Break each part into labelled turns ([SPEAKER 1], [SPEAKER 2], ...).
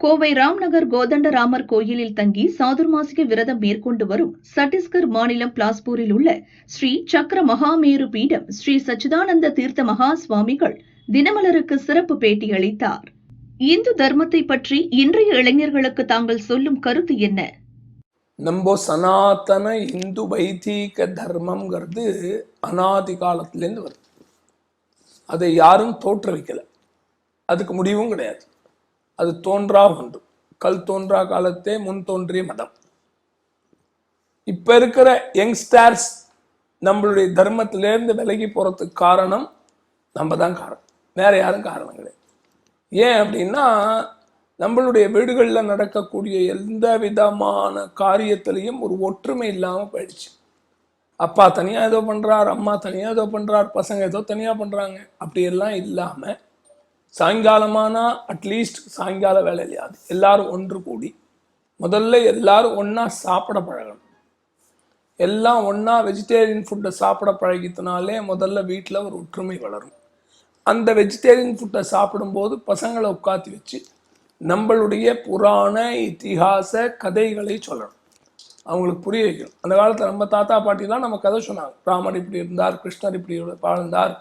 [SPEAKER 1] கோவை ராம்நகர் கோதண்டராமர் கோயிலில் தங்கி சாதுர்மாசிக விரதம் மேற்கொண்டு வரும் சத்தீஸ்கர் மாநிலம் பிலாஸ்பூரில் உள்ள ஸ்ரீ சக்கர மகாமேரு பீடம் ஸ்ரீ சச்சிதானந்த தீர்த்த மகா சுவாமிகள் தினமலருக்கு சிறப்பு பேட்டி அளித்தார். இந்து தர்மத்தை பற்றி இன்றைய இளைஞர்களுக்கு தாங்கள் சொல்லும் கருத்து என்ன?
[SPEAKER 2] நம்ம சனாதன இந்து வைதீக தர்மம்ங்கிறது அனாதி காலத்திலேருந்து வருது. அதை யாரும் தோற்றுவிக்கல. அதுக்கு முடிவும் கிடையாது. அது தோன்றா ஒன்று. கல் தோன்றா காலத்தே முன் தோன்றிய மதம். இப்ப இருக்கிற யங்ஸ்டர்ஸ் நம்மளுடைய தர்மத்திலேருந்து விலகி போறதுக்கு காரணம் நம்ம தான் காரணம். வேற யாரும் காரணம் கிடையாது. ஏன் அப்படின்னா நம்மளுடைய வீடுகளில் நடக்கக்கூடிய எந்த விதமான காரியத்திலையும் ஒரு ஒற்றுமை இல்லாமல் போயிடுச்சு. அப்பா தனியாக ஏதோ பண்ணுறார் அம்மா தனியாக ஏதோ பண்ணுறார் பசங்க ஏதோ தனியாக பண்ணுறாங்க அப்படியெல்லாம் இல்லாமல் சாயங்காலமானா அட்லீஸ்ட் சாயங்கால வேலையிலையாது எல்லாரும் ஒன்று கூடி முதல்ல எல்லாரும் ஒன்றா சாப்பிட பழகணும். எல்லாம் ஒன்றா வெஜிடேரியன் ஃபுட்டை சாப்பிட பழகித்தனாலே முதல்ல வீட்டில் ஒரு ஒற்றுமை வளரும். அந்த வெஜிடேரியன் ஃபுட்டை சாப்பிடும்போது பசங்களை உட்காத்தி வச்சு நம்மளுடைய புராண இத்திஹாச கதைகளை சொல்லணும். அவங்களுக்கு புரிய வைக்கணும். அந்த காலத்தில் நம்ம தாத்தா பாட்டிலாம் நம்ம கதை சொன்னாங்க. ராமர் இப்படி இருந்தார் கிருஷ்ணர் இப்படி வாழ்ந்தார்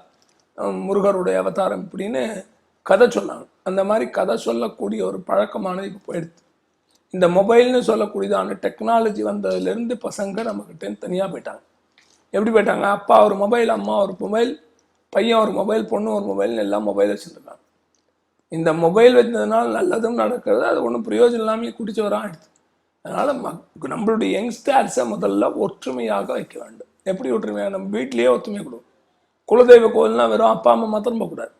[SPEAKER 2] முருகருடைய அவதாரம் இப்படின்னு கதை சொன்னாங்க. அந்த மாதிரி கதை சொல்லக்கூடிய ஒரு பழக்கமானது இப்போ போயிடுது. இந்த மொபைல்னு சொல்லக்கூடியதான டெக்னாலஜி வந்ததுலேருந்து பசங்க நம்மக்கிட்ட தனியாக போயிட்டாங்க. எப்படி போயிட்டாங்க? அப்பா ஒரு மொபைல் அம்மா ஒரு மொபைல் பையன் ஒரு மொபைல் பொண்ணு ஒரு மொபைல்னு எல்லாம் மொபைல் வச்சுருக்காங்க இந்த மொபைல் வச்சதுனால நல்லதும் நடக்கிறது அது ஒன்றும் பிரயோஜனம் இல்லாமல் குடிச்சு வர ஆயிடுது. அதனால் மக் நம்மளுடைய யங்ஸ்டர்ஸை முதல்ல ஒற்றுமையாக வைக்க வேண்டும். எப்படி ஒற்றுமையாக நம்ம வீட்டிலேயே ஒற்றுமை கொடுக்கும் குலதெய்வ கோவில்னால் வெறும் அப்பா அம்மா மாத்திரம் போகக்கூடாது.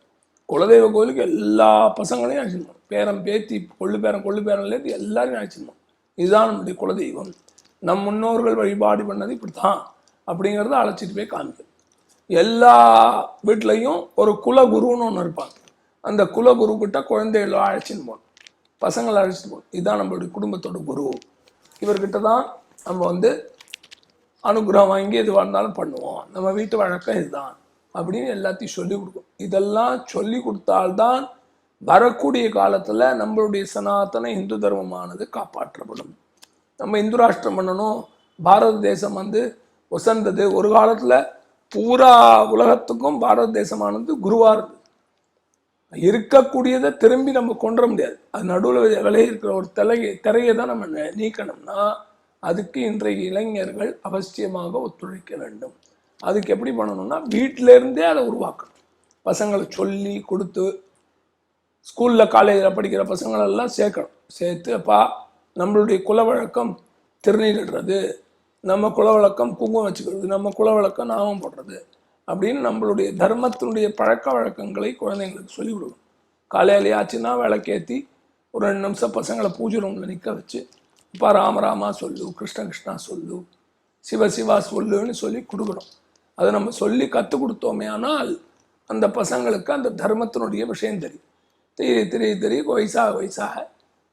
[SPEAKER 2] குலதெய்வ கோயிலுக்கு எல்லா பசங்களையும் அழைச்சிடணும் பேரன் பேத்தி கொள்ளு பேரம் கொள்ளு பேரன்லேருந்து எல்லாரையும் அழைச்சிடணும் இதுதான் நம்முடைய குலதெய்வம். நம் முன்னோர்கள் வழிபாடு பண்ணது இப்படி தான் அப்படிங்கிறத அழைச்சிட்டு போய் காமிக்கும் எல்லா வீட்லேயும் ஒரு குலகுருன்னு ஒன்று இருப்பாங்க. அந்த குலகுரு கிட்ட குழந்தைகளை அழைச்சின்னு போகணும் பசங்களை அழைச்சிட்டு போகணும் இதுதான் நம்மளுடைய குடும்பத்தோட குரு. இவர்கிட்ட தான் நம்ம வந்து அனுகிரகம் வாங்கி எது இருந்தாலும் பண்ணுவோம். நம்ம வீட்டு வழக்கம் இதுதான். அப்படின்னு எல்லாத்தையும் சொல்லி கொடுக்கும். இதெல்லாம் சொல்லி கொடுத்தால்தான் வரக்கூடிய காலத்தில் நம்மளுடைய சனாதன இந்து தர்மமானது காப்பாற்றப்படும். நம்ம இந்து ராஷ்டிரம் பண்ணணும். பாரத தேசம் வந்து உசந்தது ஒரு காலத்தில் பூரா உலகத்துக்கும் பாரத தேசமானது குருவாக இருந்தது இருக்கக்கூடியதை திரும்பி நம்ம கொண்டு வர முடியாது. அது நடுவில் விலை இருக்கிற ஒரு திலையை திரையை தான் நம்ம நீக்கணும்னா அதுக்கு இன்றைய இளைஞர்கள் அவசியமாக ஒத்துழைக்க வேண்டும். அதுக்கு எப்படி பண்ணணும்னா வீட்டில இருந்தே அதை உருவாக்கணும். பசங்களை சொல்லி கொடுத்து ஸ்கூலில் காலேஜில் படிக்கிற பசங்களெல்லாம் சேர்க்கணும். சேர்த்து அப்பா நம்மளுடைய குல வழக்கம் நம்ம குல வழக்கம் குங்குமம் வச்சுக்கிறது நம்ம குல வழக்கம் நாமம் போடுறது அப்படின்னு நம்மளுடைய தர்மத்தினுடைய பழக்க வழக்கங்களை குழந்தைங்களுக்கு சொல்லிக் கொடுக்கணும். காலையில ஆச்சுன்னா விளக்கேற்றி ஒரு ரெண்டு நிமிஷம் பசங்களை பூஜை ரூமில் நிற்க வச்சு இப்போ ராமராமா சொல்லு கிருஷ்ண கிருஷ்ணா சொல்லு சிவ சிவா சொல்லுன்னு சொல்லி கொடுக்கணும். அதை நம்ம சொல்லி கற்றுக் கொடுத்தோமே ஆனால் அந்த பசங்களுக்கு அந்த தர்மத்தினுடைய விஷயம் தெரியும். தெரிய தெரிய தெரிய வயசாக வயசாக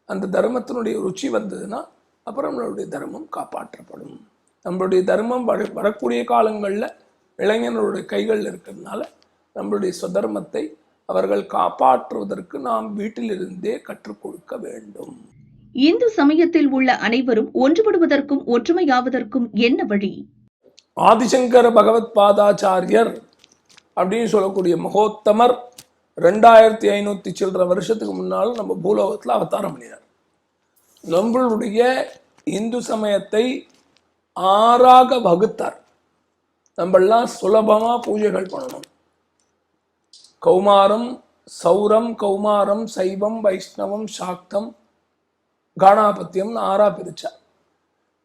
[SPEAKER 2] அந்த தர்மத்தினுடைய ருச்சி வந்ததுன்னா அப்புறம் நம்மளுடைய தர்மம் காப்பாற்றப்படும். நம்மளுடைய தர்மம் வர வரக்கூடிய காலங்களில் இளைஞர்களுடைய கைகளில் இருக்கிறதுனால நம்மளுடைய சுதர்மத்தை அவர்கள் காப்பாற்றுவதற்கு நாம் வீட்டிலிருந்தே கற்றுக் கொடுக்க வேண்டும்.
[SPEAKER 1] இந்து சமயத்தில் உள்ள அனைவரும் ஒன்றுபடுவதற்கும் ஒற்றுமையாவதற்கும் என்ன வழி?
[SPEAKER 2] ஆதிசங்கர பகவத் பாதாச்சாரியர் அப்படின்னு சொல்லக்கூடிய மகோத்தமர் ரெண்டாயிரத்தி ஐநூற்றி சில்லற வருஷத்துக்கு முன்னால் நம்ம பூலோகத்தில் அவதாரம் பண்ணினார். நம்மளுடைய இந்து சமயத்தை ஆறாக வகுத்தார். நம்மளாம் சுலபமாக பூஜைகள் பண்ணணும். கௌமாரம் சௌரம் கௌமாரம் சைவம் வைஷ்ணவம் சாக்தம் காணாபத்தியம்னு ஆறா பிரிச்சார்.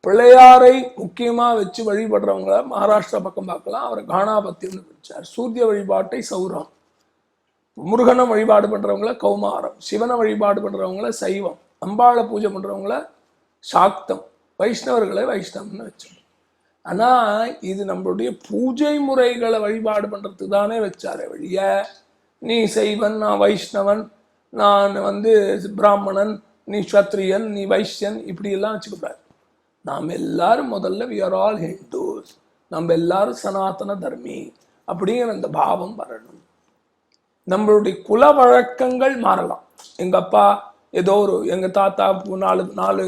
[SPEAKER 2] பிள்ளையாரை முக்கியமாக வச்சு வழிபடுறவங்கள மகாராஷ்டிரா பக்கம் பார்க்கலாம். அவர் காணாபத்தியம்னு பிடிச்சார் சூரிய வழிபாட்டை சௌரம். முருகனை வழிபாடு பண்ணுறவங்கள கௌமாரம். சிவனை வழிபாடு பண்ணுறவங்கள சைவம். அம்பாளை பூஜை பண்ணுறவங்கள சாக்தம். வைஷ்ணவர்களை வைஷ்ணவம்னு வச்சோம். ஆனால் இது நம்மளுடைய பூஜை முறைகளை வழிபாடு பண்ணுறதுக்கு தானே வச்சாரே வழிய. நீ சைவன் நான் வைஷ்ணவன் நான் வந்து பிராமணன் நீ சத்திரியன் நீ வைஷ்யன் இப்படியெல்லாம் வச்சுக்கூடாது நாம் எல்லாரும் முதல்ல வி ஆர் ஆல் ஹிந்துஸ் நம்ம எல்லாரும் சனாதன தர்மி அப்படிங்கிற அந்த பாவம் வரணும். நம்மளுடைய குல வழக்கங்கள் மாறலாம். எங்கள் அப்பா ஏதோ ஒரு எங்கள் தாத்தா நாலு நாலு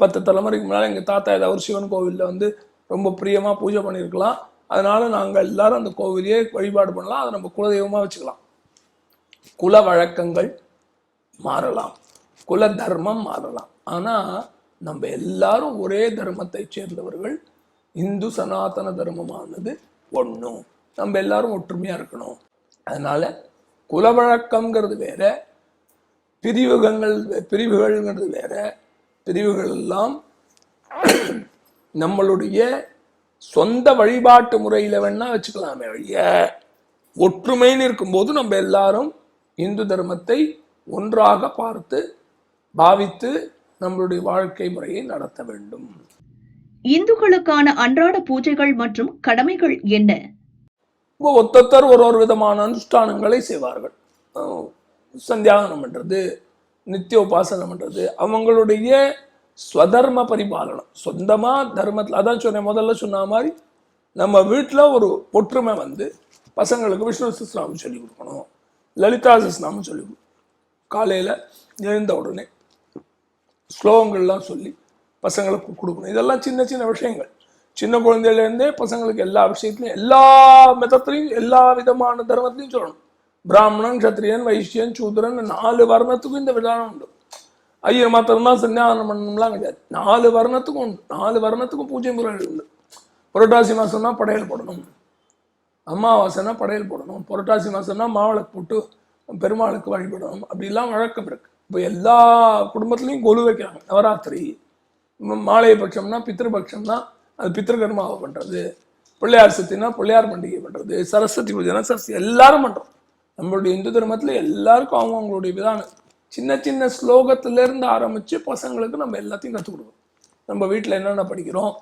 [SPEAKER 2] பத்து தலைமுறைக்கு முன்னால் எங்கள் தாத்தா ஏதாவது ஒரு சிவன் கோவிலில் வந்து ரொம்ப பிரியமாக பூஜை பண்ணியிருக்கலாம். அதனால் நாங்கள் எல்லாரும் அந்த கோவிலையே வழிபாடு பண்ணலாம். அதை நம்ம குலதெய்வமாக வச்சுக்கலாம். குல வழக்கங்கள் மாறலாம். குல தர்மம் மாறலாம். ஆனால் நம்ம எல்லாரும் ஒரே தர்மத்தை சேர்ந்தவர்கள். இந்து சனாதன தர்மமானது ஒன்றும் நம்ம எல்லாரும் ஒற்றுமையாக இருக்கணும். அதனால் குலவழக்கங்கிறது வேற பிரிவுகள் பிரிவுகள்ங்கிறது வேற. பிரிவுகள் எல்லாம் நம்மளுடைய சொந்த வழிபாட்டு முறையில் வேணா வச்சுக்கலாமே வழிய. ஒற்றுமைன்னு இருக்கும்போது நம்ம எல்லாரும் இந்து தர்மத்தை ஒன்றாக பார்த்து பாவித்து நம்மளுடைய வாழ்க்கை முறையை நடத்த வேண்டும்.
[SPEAKER 1] இந்துக்களுக்கான அன்றாட பூஜைகள் மற்றும் கடமைகள் என்ன?
[SPEAKER 2] ஒத்தொத்தர் ஒரு ஒரு விதமான அனுஷ்டானங்களை செய்வார்கள். சந்தியாகனம் பண்றது நித்திய உபாசனம் பண்றது அவங்களுடைய ஸ்வதர்ம பரிபாலனம். சொந்தமா தர்மத்தில் அதான் சொன்னேன் முதல்ல சொன்ன மாதிரி நம்ம வீட்டில் ஒரு ஒற்றுமை வந்து பசங்களுக்கு விஷ்ணு சிஸ்நாமம் சொல்லி கொடுக்கணும் லலிதா சிஸ்நாமம் சொல்லி கொடுக்கணும் காலையில் எழுந்த உடனே ஸ்லோகங்கள்லாம் சொல்லி பசங்களுக்கு கொடுக்கணும். இதெல்லாம் சின்ன சின்ன விஷயங்கள். சின்ன குழந்தையிலேருந்தே பசங்களுக்கு எல்லா விஷயத்துலையும் எல்லா மதத்துலையும் எல்லா விதமான தர்மத்திலையும் சொல்லணும். பிராமணன் கத்திரியன் வைஷ்யன் சூத்திரன் நாலு வர்ணத்துக்கும் இந்த விதானம் உண்டு. ஐயர் மாத்திரம்தான் சன்னியாசனம் பண்ணணும்லாம் கிடையாது. நாலு வர்ணத்துக்கும் உண்டு. நாலு வர்ணத்துக்கும் பூஜை முறைகள் உண்டு. புரட்டாசி மாசம்னா படையல் போடணும். அமாவாசைனா படையல் போடணும். புரட்டாசி மாதம்னா மாவிளக்கு போட்டு பெருமாளுக்கு வழிபடணும். அப்படிலாம் வழக்கம் இருக்குது இப்போ எல்லா குடும்பத்துலேயும் கொலு வைக்கிறாங்க. நவராத்திரி மாலை பட்சம்னா பித்திருபட்சம்னா அது பித்திருக்கர்மாவை பண்ணுறது பிள்ளையார் சக்தினா பிள்ளையார் பண்டிகை பண்ணுறது சரஸ்வதி பூஜைனா சரஸ்வதி எல்லாரும் பண்ணுறோம் நம்மளுடைய இந்து தர்மத்தில் எல்லாருக்கும் அவங்க அவங்களுடைய விதானம் சின்ன சின்ன ஸ்லோகத்திலேருந்து ஆரம்பித்து பசங்களுக்கு நம்ம எல்லாத்தையும் கற்றுக் கொடுக்கணும். நம்ம வீட்டில் என்னென்ன படிக்கிறோம்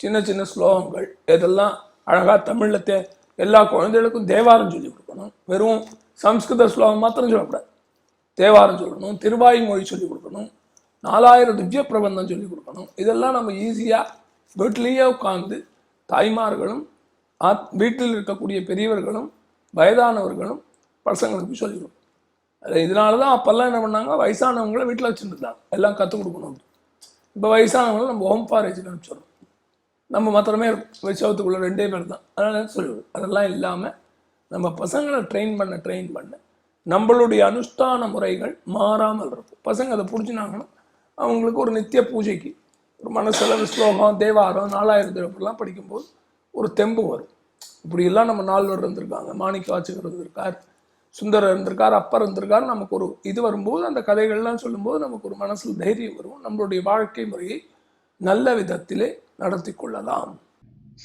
[SPEAKER 2] சின்ன சின்ன ஸ்லோகங்கள் இதெல்லாம் அழகாக தமிழில் தே எல்லா குழந்தைகளுக்கும் தேவாரம் சொல்லி கொடுக்கணும். வெறும் சம்ஸ்கிருத ஸ்லோகம் மாத்திரம் சொல்லக்கூடாது. தேவாரம் சொல்லணும் திருவாய்மொழி சொல்லிக் கொடுக்கணும் நாலாயிரம் திவ்ய பிரபந்தம் சொல்லி கொடுக்கணும். இதெல்லாம் நம்ம ஈஸியாக வீட்டிலேயே உட்காந்து தாய்மார்களும் ஆத் வீட்டில் இருக்கக்கூடிய பெரியவர்களும் வயதானவர்களும் பசங்களுக்கு சொல்லிக் கொடுக்கணும். அது இதனால தான் அப்போல்லாம் என்ன பண்ணாங்க? வயசானவங்கள வீட்டில் வச்சுருந்தாங்க. எல்லாம் கற்றுக் கொடுக்கணும் இப்போ வயசானவங்களை நம்ம ஹோம் ஃபாரேஜுக்கு அனுப்பிச்சிடுறோம் நம்ம மாத்திரமே விஷயத்துக்குள்ள ரெண்டே பேர் தான். அதனால சொல்லிவிடும் அதெல்லாம் இல்லாமல் நம்ம பசங்களை ட்ரெயின் பண்ண ட்ரெயின் பண்ண நம்மளுடைய அனுஷ்டான முறைகள் மாறாமல் இருக்கும். பசங்க அதை பிடிச்சினாங்கன்னா அவங்களுக்கு ஒரு நித்திய பூஜைக்கு ஒரு மனசளவு ஸ்லோகம் தேவாரம் நாலாயிரம் திருப்பெல்லாம் படிக்கும்போது ஒரு தெம்பு வரும். இப்படியெல்லாம் நம்ம நால்வர் இருந்திருக்காங்க மாணிக்க வாச்சகர் இருந்திருக்கார் சுந்தரர் இருந்திருக்கார் அப்பர் இருந்திருக்கார் நமக்கு ஒரு இது வரும்போது அந்த கதைகள்லாம் சொல்லும்போது நமக்கு ஒரு மனசில் தைரியம் வரும். நம்மளுடைய வாழ்க்கை முறையை நல்ல விதத்திலே நடத்தி கொள்ளலாம்.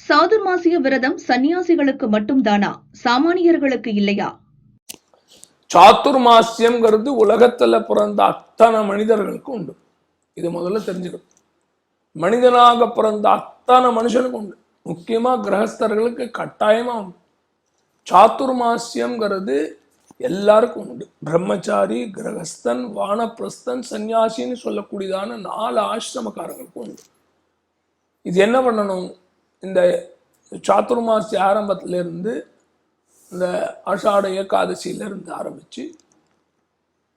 [SPEAKER 1] சாதுர்மாசிய விரதம் சன்னியாசிகளுக்கு மட்டும்தானா? சாமானியர்களுக்கு இல்லையா?
[SPEAKER 2] சாத்துர்மாசியம்ங்கிறது உலகத்தில் பிறந்த அத்தனை மனிதர்களுக்கும் உண்டு. இது முதல்ல தெரிஞ்சுக்கணும். மனிதனாக பிறந்த அத்தனை மனுஷனுக்கும் உண்டு. முக்கியமாக கிரகஸ்தர்களுக்கு கட்டாயமாக உண்டு. சாத்துர்மாசியம்ங்கிறது எல்லாருக்கும் உண்டு. பிரம்மச்சாரி கிரகஸ்தன் வானப்பிரஸ்தன் சன்னியாசின்னு சொல்லக்கூடியதான நாலு ஆசிரமக்காரங்களுக்கும் உண்டு. இது என்ன பண்ணணும்? இந்த சாத்துர்மாசி ஆரம்பத்துல இருந்து இந்த அஷாட ஏகாதசியில இருந்து ஆரம்பிச்சு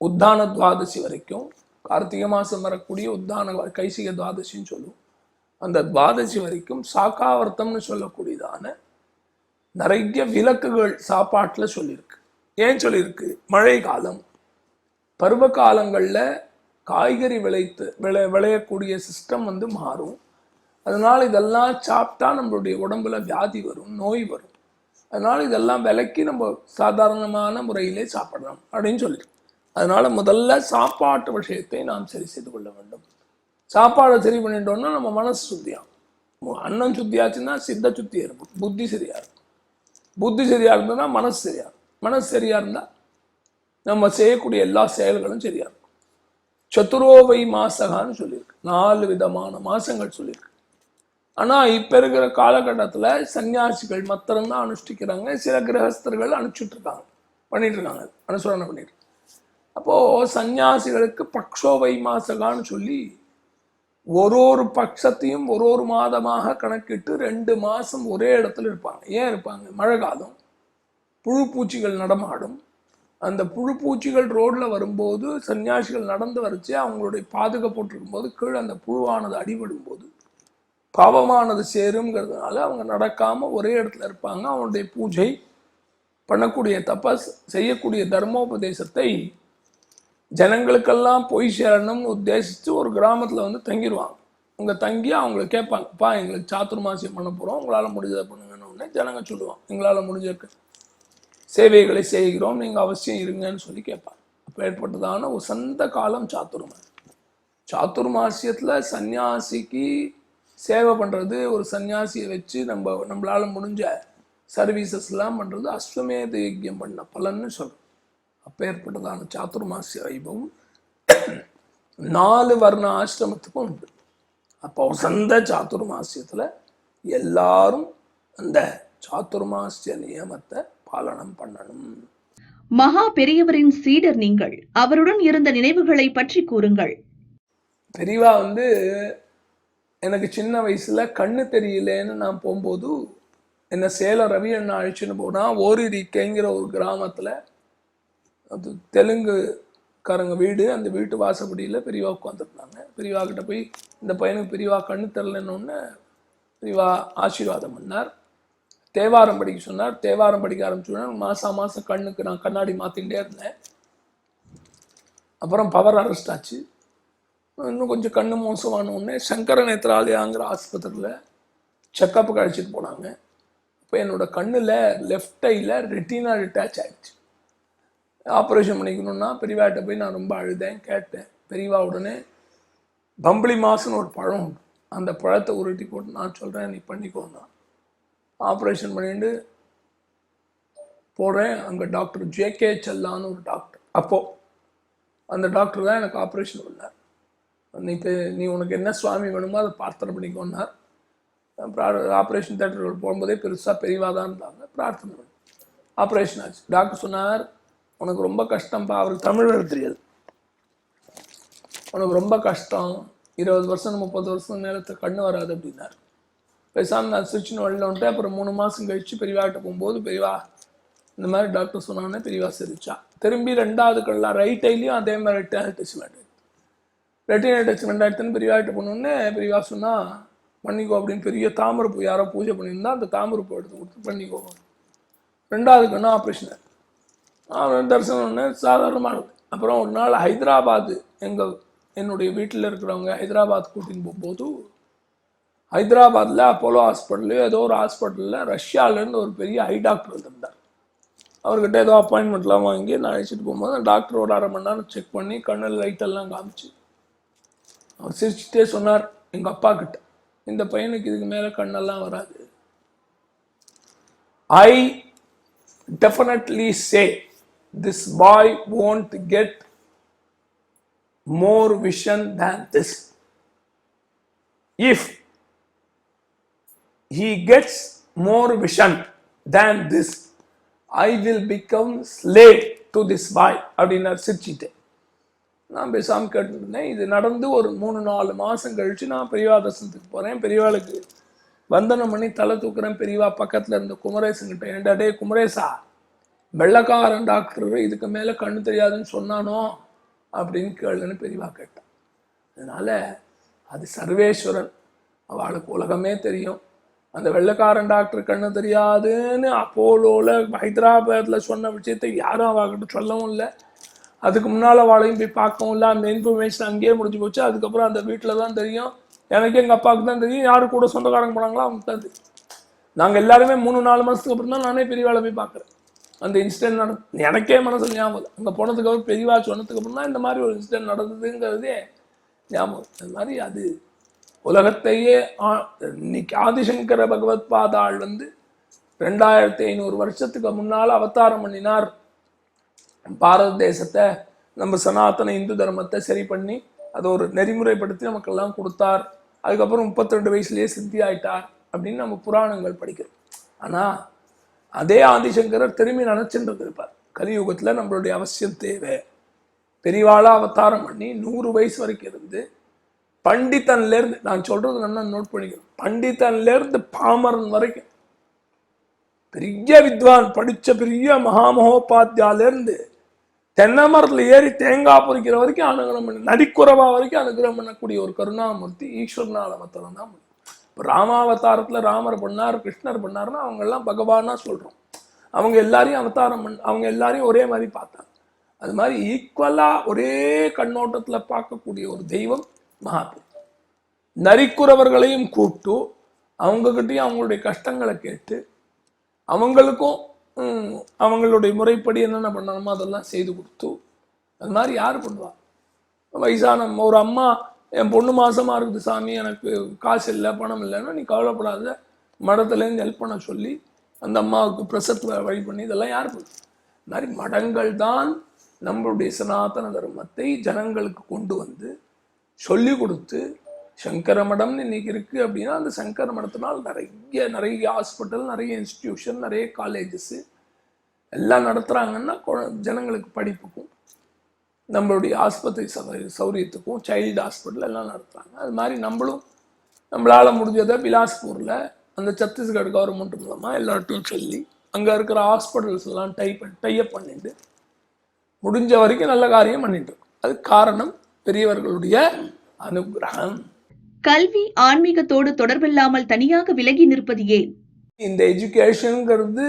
[SPEAKER 2] உத்தான துவாதசி வரைக்கும் கார்த்திகை மாதம் வரக்கூடிய உத்தான கைசிக துவாதசின்னு சொல்லுவோம். அந்த துவாதசி வரைக்கும் சாக்காவர்த்தம்னு சொல்லக்கூடியதான நிறைய விளக்குகள் சாப்பாட்டுல சொல்லியிருக்கு ஏன் சொல்லியிருக்கு மழை காலம். பருவ காலங்களில் காய்கறி விளைத்து விளை விளையக்கூடிய சிஸ்டம் வந்து மாறும். அதனால இதெல்லாம் சாப்பிட்டா நம்மளுடைய உடம்புல வியாதி வரும் நோய் வரும். அதனால் இதெல்லாம் விலக்கி நம்ம சாதாரணமான முறையிலே சாப்பிடலாம் அப்படின்னு சொல்லி அதனால் முதல்ல சாப்பாட்டு விஷயத்தை நாம் சரி செய்து கொள்ள வேண்டும். சாப்பாடை சரி பண்ணிட்டோம்னா நம்ம மனசு சுத்தியாகும். அன்னம் சுத்தியாச்சுன்னா சித்த சுத்தி இருக்கும் புத்தி சரியாக இருக்கும். புத்தி சரியாக இருந்ததுன்னா மனசு சரியாக இருக்கும். மனசு சரியாக இருந்தால் நம்ம செய்யக்கூடிய எல்லா செயல்களும் சரியாக இருக்கும். சத்துரோவை மாசகான்னு சொல்லியிருக்கு. நாலு விதமான மாசங்கள் சொல்லியிருக்கு. ஆனால் இப்போ இருக்கிற காலகட்டத்தில் சன்னியாசிகள் மாத்திரம்தான் அனுஷ்டிக்கிறாங்க. சில கிரகஸ்தர்கள் அனுப்பிச்சுட்ருக்காங்க இருக்காங்க அனுசரணை பண்ணிட்டு. அப்போது சன்னியாசிகளுக்கு பக்ஷோவை மாசகான்னு சொல்லி ஒரு ஒரு பட்சத்தையும் ஒரு ஒரு மாதமாக கணக்கிட்டு ரெண்டு மாதம் ஒரே இடத்துல இருப்பாங்க. ஏன் இருப்பாங்க? மழை காலம். புழு பூச்சிகள் நடமாடும். அந்த புழு பூச்சிகள் ரோட்ல வரும்போது சன்னியாசிகள் நடந்து வரைச்சு அவங்களுடைய பாதுகாப்பு போட்டிருக்கும்போது கீழே அந்த புழுவானது அடிபடும் போது பாவமானது சேருங்கிறதுனால அவங்க நடக்காமல் ஒரே இடத்துல இருப்பாங்க. அவனுடைய பூஜை பண்ணக்கூடிய தபஸ் செய்யக்கூடிய தர்மோபதேசத்தை ஜனங்களுக்கெல்லாம் போய் சேரணும்னு உத்தேசித்து ஒரு கிராமத்தில் வந்து தங்கிடுவாங்க அங்கே தங்கி அவங்கள கேட்பாங்கப்பா எங்களுக்கு சாத்துர்மாசியம் பண்ண போகிறோம் உங்களால் முடிஞ்சதை பண்ணுங்கன்னு உடனே ஜனங்க சொல்லுவாங்க எங்களால் முடிஞ்ச சேவைகளை செய்கிறோம் நீங்கள் அவசியம் இருங்கன்னு சொல்லி கேட்பாங்க. அப்போ ஏற்பட்டதான ஒரு சொந்த காலம் சாத்துர்மாசி சாத்துர்மாசியத்தில் சன்னியாசிக்கு சேவை பண்ணுறது ஒரு சன்னியாசியை வச்சு நம்ம நம்மளால் முடிஞ்ச சர்வீசஸ்லாம் பண்ணுறது அஸ்வமேத யஜ்யம் பண்ண பலன்னு சொல்கிறோம் அப்பேற்பட்டதான சாத்துர்மாசிய வைபவம். நாலு வர்ண ஆசிரமத்துக்கும் உண்டு. அப்போ வசந்த சாத்துர்மாசியத்தில் எல்லாரும் அந்த சாத்துர்மாசிய நியமத்தை பாலனம் பண்ணணும்.
[SPEAKER 1] மகா பெரியவரின் சீடர் நீங்கள் அவருடன் இருந்த நினைவுகளை பற்றி கூறுங்கள்.
[SPEAKER 2] பெரியவா வந்து எனக்கு சின்ன வயசில் கண்ணு தெரியலேன்னு நான் போகும்போது என்ன சேலம் ரவி அண்ணா அழிச்சுன்னு போனால் ஓரிரிக்கைங்கிற ஒரு கிராமத்தில் அது தெலுங்குக்காரங்க வீடு அந்த வீட்டு வாசப்படியில் பெரியவா உட்காந்துருந்தாங்க பெரியவா கிட்ட போய் இந்த பையனுக்கு பெரியவா கண்ணு தெரிலன்னு பெரியவா ஆசீர்வாதம் பண்ணார். தேவாரம் படிக்க சொன்னார். தேவாரம் படிக்க ஆரம்பிச்சோன்னா மாதம் மாதம் கண்ணுக்கு நான் கண்ணாடி மாத்திட்டே இருந்தேன். அப்புறம் பவர் அரெஸ்ட் ஆச்சு. இன்னும் கொஞ்சம் கண்ணு மோசமான உடனே சங்கர நேத்ராலயாங்கிற ஆஸ்பத்திரியில் செக்கப்புக்கு அழைச்சிட்டு போனாங்க. இப்போ என்னோடய கண்ணில் லெஃப்ட் ஐயில் ரெட்டினா டிட்டாச் ஆகிடுச்சு ஆப்ரேஷன் பண்ணிக்கணும்னா பெரியவாட்ட போய் நான் ரொம்ப அழுதேன் கேட்டேன். பெரியவா உடனே பம்பளி மாசுன்னு ஒரு பழம் உண்டு. அந்த பழத்தை உருட்டி போட்டு நான் சொல்கிறேன் நீ பண்ணிக்கோன்னா. ஆப்ரேஷன் பண்ணிட்டு போகிறேன் அங்கே டாக்டர் ஜேகே செல்லான்னு ஒரு டாக்டர் அப்போது அந்த டாக்டர் தான் எனக்கு ஆப்ரேஷன் பண்ணார். நீ இப்போ நீ உனக்கு என்ன சுவாமி வேணுமோ அதை பிரார்த்தனை பண்ணிக்கோன்னார் ஆப்ரேஷன் தேட்டர்கள் போகும்போதே பெருசாக பெரியவா தான் இருந்தாங்க. பிரார்த்தனை பண்ணி. ஆப்ரேஷன் ஆச்சு. டாக்டர் சொன்னார் உனக்கு ரொம்ப கஷ்டம்ப்பா. அவருக்கு தமிழ் தெரியாது. உனக்கு ரொம்ப கஷ்டம். இருபது வருஷம் முப்பது வருஷம் நேரத்தை கண்ணு வராது அப்படின்னார். பேசாமல் நான் சிரிச்சுன்னு வெளில வந்துட்டு அப்புறம் மூணு மாதம் கழிச்சு பெரியவாட்ட போகும்போது பெரியவா இந்த மாதிரி டாக்டர் சொன்னானே பெரியவா சிரிச்சா. திரும்பி ரெண்டாவது கல்லாம் ரைட் ஐலையும் அதே மாதிரி ரெட்டினா அட்டாச்மெண்ட் ரெட்டினா ரெண்டாயிரத்து ஆகிட்டுன்னு பெரியவாட்ட போனோடனே பெரியவா சொன்னா பண்ணிக்கோ அப்படின்னு பெரிய தாமரைப்பூ யாரோ பூஜை பண்ணியிருந்தா அந்த தாமரைப்பூ எடுத்து கொடுத்து பண்ணிக்கோ. ரெண்டாவது கண்ணு ஆப்ரேஷன். அவன் தரிசனம் ஒன்று சாதாரணமானது. அப்புறம் ஒரு நாள் ஹைதராபாத் எங்கள் என்னுடைய வீட்டில் இருக்கிறவங்க ஹைதராபாத் கூட்டின்னு போகும்போது ஹைதராபாத்தில் அப்போலோ ஹாஸ்பிட்டலு ஏதோ ஒரு ஹாஸ்பிட்டலில் ரஷ்யாவிலேருந்து ஒரு பெரிய ஐ டாக்டர் வந்திருந்தார். அவர்கிட்ட ஏதோ அப்பாயின்மெண்ட்லாம் வாங்கி நான் அழைச்சிட்டு போகும்போது டாக்டர் ஒரு அரை மணி நேரம் செக் பண்ணி கண்ணில் லைட்டெல்லாம் காமிச்சு அவர் சிரிச்சுட்டே சொன்னார் எங்கள் அப்பா கிட்ட இந்த பையனுக்கு இதுக்கு மேலே கண்ணெல்லாம் வராது ஐ definitely say this boy won't get more vision than this. If he gets more vision than this, I will become slave to this boy. அப்படின்னார் சிரிச்சிட்டு நான் பேசாமல் கேட்டுருந்தேன் இது நடந்து ஒரு மூணு நாலு மாதம் கழிச்சு நான் பெரியவா தரிசனத்துக்கு போகிறேன் பெரியவாளுக்கு வந்தனம் பண்ணி தலை தூக்குறேன். பெரியவா பக்கத்தில் இருந்த குமரேசன்கிட்ட கிட்ட டே குமரேசா வெள்ளக்காரன் டாக்டர் இதுக்கு மேலே கண்ணு தெரியாதுன்னு சொன்னானோ? அப்படின்னு கேளுன்னு பெரியவா கேட்டான். அதனால் அது சர்வேஸ்வரன். அவளுக்கு உலகமே தெரியும். அந்த வெள்ளக்காரன் டாக்டர் கண்ணு தெரியாதுன்னு அப்போலோவில் ஹைதராபாத்தில் சொன்ன விஷயத்தை யாரும் அவகிட்ட சொல்லவும் இல்லை. அதுக்கு முன்னால் வாழையும் போய் பார்க்கவும் இல்லை அந்த இன்ஃபர்மேஷன் அங்கேயே முடிஞ்சு போச்சு. அதுக்கப்புறம் அந்த வீட்டில் தான் தெரியும். எனக்கு எங்கள் அப்பாவுக்கு தான் தெரியும். யார் கூட சொந்தக்காரங்க போனாங்களோ அவங்க தான் தெரியும். நாங்கள் எல்லாருமே மூணு நாலு மாதத்துக்கு அப்புறம் தான் நானே பெரியவாளை போய் பார்க்குறேன். அந்த இன்சிடென்ட் நட எனக்கே மனசில் ஞாபகம் அங்கே போனதுக்கு அப்புறம் பெரியவா சொன்னதுக்கு அப்புறம் தான் இந்த மாதிரி ஒரு இன்சிடென்ட் நடந்ததுங்கிறதே ஞாபகம் அது மாதிரி அது உலகத்தையே ஆ- இன்னைக்கு ஆதிசங்கர பகவத் பாதாள் வந்து ரெண்டாயிரத்தி ஐநூறு வருஷத்துக்கு முன்னால் அவதாரம் பண்ணினார். பாரத தேசத்தை நம்ம சனாதன இந்து தர்மத்தை சரி பண்ணி அதை ஒரு நெறிமுறைப்படுத்தி நமக்கெல்லாம் கொடுத்தார். அதுக்கப்புறம் முப்பத்திரெண்டு வயசுலேயே சித்தி ஆயிட்டார் அப்படின்னு நம்ம புராணங்கள் படிக்கிறோம். ஆனால் அதே ஆதிசங்கரர் திரும்பி நினைச்சுட்டு இருப்பார் கலியுகத்தில் நம்மளுடைய அவசியம் தேவை. பெரிவாளாக அவதாரம் பண்ணி நூறு வயசு வரைக்கும் இருந்து பண்டித்தன்லேருந்து நான் சொல்கிறது நல்லா நோட் பண்ணிக்கிறேன் பண்டித்தன்லேருந்து பாமரன் வரைக்கும் பெரிய வித்வான் படித்த பெரிய மகாமகோபாத்தியாலேருந்து தென்னை மரத்தில் ஏறி தேங்காய் பொறிக்கிற வரைக்கும் அனுகிரகம் பண்ணி. நடிக்குறவா வரைக்கும் அனுகிரகம் பண்ணக்கூடிய ஒரு கருணாமூர்த்தி ஈஸ்வரனால மாத்திரம் தான் இப்போ ராமாவதாரத்தில் ராமர் பண்ணார் கிருஷ்ணர் பண்ணாருன்னா அவங்கெல்லாம் பகவானாக சொல்கிறோம் அவங்க எல்லாரையும் அவதாரம் பண்ண அவங்க எல்லாரையும் ஒரே மாதிரி பார்த்தாங்க. அது மாதிரி ஈக்குவலாக ஒரே கண்ணோட்டத்தில் பார்க்கக்கூடிய ஒரு தெய்வம் மகாபீர் நரிக்குறவர்களையும் கூப்பிட்டு அவங்கக்கிட்டையும் அவங்களுடைய கஷ்டங்களை கேட்டு அவங்களுக்கும் அவங்களுடைய முறைப்படி என்னென்ன பண்ணணுமோ அதெல்லாம் செய்து கொடுத்து அது மாதிரி யார் பண்ணுவா? வயசான ஒரு அம்மா என் பொண்ணு மாதமாக இருக்குது சாமி எனக்கு காசு இல்லை பணம் இல்லைன்னா நீ கவலைப்படாத மடத்துலேருந்து ஹெல்ப் பண்ண சொல்லி அந்த அம்மாவுக்கு பிரசத்தில் வழி பண்ணி இதெல்லாம் யார் பண்ணுவா? இந்த மாதிரி மடங்கள் தான் நம்மளுடைய சனாதன தர்மத்தை ஜனங்களுக்கு கொண்டு வந்து சொல்லி கொடுத்து சங்கர மடம்னு இன்னைக்கு இருக்குது அப்படின்னா அந்த சங்கர மடத்தினால் நிறைய நிறைய ஹாஸ்பிட்டல் நிறைய இன்ஸ்டிடியூஷன் நிறைய காலேஜஸ்ஸு எல்லாம் நடத்துகிறாங்கன்னா ஜனங்களுக்கு படிப்புக்கும் நம்மளுடைய ஆஸ்பத்திரி சௌ- சௌரியத்துக்கும் சைல்டு ஹாஸ்பிட்டல் எல்லாம் நடத்துகிறாங்க அது மாதிரி நம்மளும் நம்மளால முடிஞ்சதை பிலாஸ்பூரில் அந்த சத்தீஸ்கர் கவர்மெண்ட் மூலமாக எல்லாத்தையும் சொல்லி அங்கே இருக்கிற ஹாஸ்பிட்டல்ஸ் எல்லாம் டைப் டைப் பண்ணிட்டு முடிஞ்ச வரைக்கும் நல்ல காரியம் பண்ணிட்டு அது காரணம் பெரியவர்களுடைய அனுகிரகம்.
[SPEAKER 1] கல்வி ஆன்மீகத்தோடு தொடர்பில்லாமல் தனியாக விலகி நிற்பது ஏன்?
[SPEAKER 2] இந்த எஜுகேஷனுங்கிறது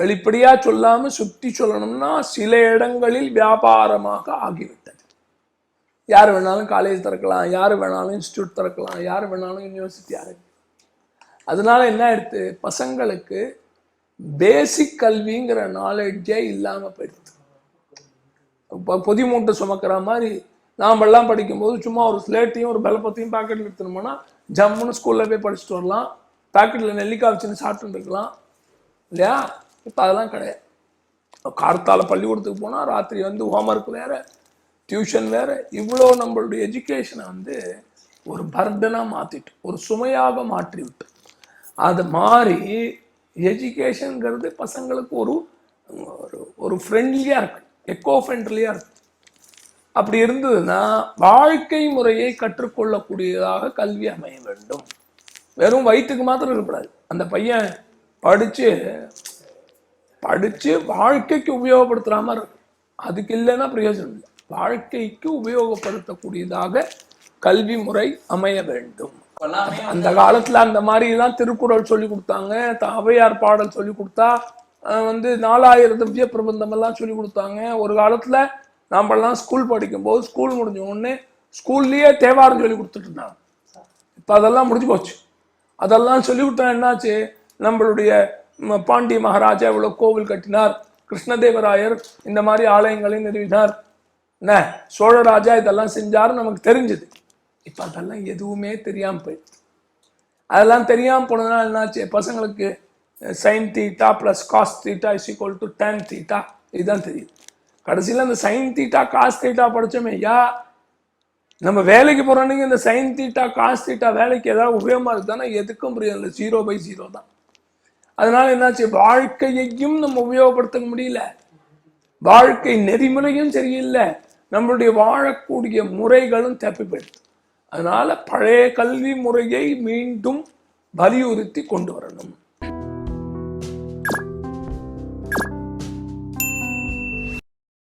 [SPEAKER 2] வெளிப்படையா சொல்லாம சுத்தி சொல்லணும்னா சில இடங்களில் வியாபாரமாக ஆகிவிட்டது. யார் வேணாலும் காலேஜ் திறக்கலாம் யார் வேணாலும் இன்ஸ்டியூட் திறக்கலாம் யார் வேணாலும் யூனிவர்சிட்டி ஆரம்பிக்கலாம் அதனால என்ன ஆயிடுத்து? பசங்களுக்கு பேசிக் கல்விங்கிற நாலேஜே இல்லாமல் போயிடுது இப்போ பொதி மூட்டை சுமக்கிற மாதிரி நாமெல்லாம் படிக்கும்போது சும்மா ஒரு ஸ்லேட்டையும் ஒரு பலப்பத்தையும் பாக்கெட்டில் எடுத்துனோம்னா ஜம்முன்னு ஸ்கூலில் போய் படிச்சுட்டு வரலாம். பாக்கெட்டில் நெல்லிக்காய் வச்சுன்னு சாப்பிட்டுருக்கலாம் இல்லையா? இப்போ அதெல்லாம் கிடையாது. கார்த்தால பள்ளிக்கூடத்துக்கு போனால் ராத்திரி வந்து ஹோம்ஒர்க் வேறு டியூஷன் வேறு. இவ்வளோ நம்மளுடைய எஜுகேஷனை வந்து ஒரு பர்டனாக மாற்றிட்டு ஒரு சுமையாக மாற்றி விட்டு அது மாதிரி எஜுகேஷனுங்கிறது பசங்களுக்கு ஒரு ஒரு ஒரு ஃப்ரெண்ட்லியாக இருக்கு. எக்கோ ஃப்ரெண்ட்லியாக இருக்கு. அப்படி இருந்ததுன்னா வாழ்க்கை முறையை கற்றுக்கொள்ளக்கூடியதாக கல்வி அமைய வேண்டும். வெறும் வயிற்றுக்கு மாத்திரம் இருக்கக்கூடாது. அந்த பையன் படித்து படித்து வாழ்க்கைக்கு உபயோகப்படுத்துற மாதிரி இருக்கும் அதுக்கு இல்லைன்னா பிரயோஜனம் இல்லை. வாழ்க்கைக்கு உபயோகப்படுத்தக்கூடியதாக கல்வி முறை அமைய வேண்டும். அந்த காலத்தில் அந்த மாதிரி தான் திருக்குறள் சொல்லி கொடுத்தாங்க. தவையார் பாடல் சொல்லி கொடுத்தா வந்து நாலாயிரம் திவ்ய பிரபந்தம் எல்லாம் சொல்லி கொடுத்தாங்க. ஒரு காலத்தில் நாமெல்லாம் ஸ்கூல் படிக்கும்போது ஸ்கூல் முடிஞ்ச உடனே ஸ்கூல்லேயே தேவாரம் சொல்லி கொடுத்துட்டு இருந்தாங்க. இப்போ அதெல்லாம் முடிஞ்சு போச்சு. அதெல்லாம் சொல்லி கொடுத்தா என்னாச்சு? நம்மளுடைய பாண்டி பாண்டிய மகாராஜா இவ்வளோ கோவில் கட்டினார். கிருஷ்ணதேவராயர் இந்த மாதிரி ஆலயங்களை நிறுவினார். என்ன? சோழராஜா இதெல்லாம் செஞ்சார் நமக்கு தெரிஞ்சது. இப்போ அதெல்லாம் எதுவுமே தெரியாமல் போயிடுச்சு. அதெல்லாம் தெரியாமல் போனதுனால என்னாச்சு? பசங்களுக்கு sine theta plus cos theta is equal to ten theta இதுதான் தெரியுது. கடைசியில் அந்த சைன் தீட்டா காஸ் தீட்டா படித்தோமே ஐயா நம்ம வேலைக்கு போற இந்த சைன் தீட்டா காஸ் தீட்டா வேலைக்கு ஏதாவது உபயோகமாக இருக்குதானா எதுக்கும் புரியும் இல்லை ஜீரோ பை ஜீரோ தான். அதனால் என்னாச்சு? வாழ்க்கையையும் நம்ம உபயோகப்படுத்த முடியல. வாழ்க்கை நெறிமுறையும் சரியில்லை. நம்மளுடைய வாழக்கூடிய முறைகளும் தப்பி போயிடுது. அதனால் பழைய கல்வி முறையை மீண்டும் வலியுறுத்தி கொண்டு வரணும்.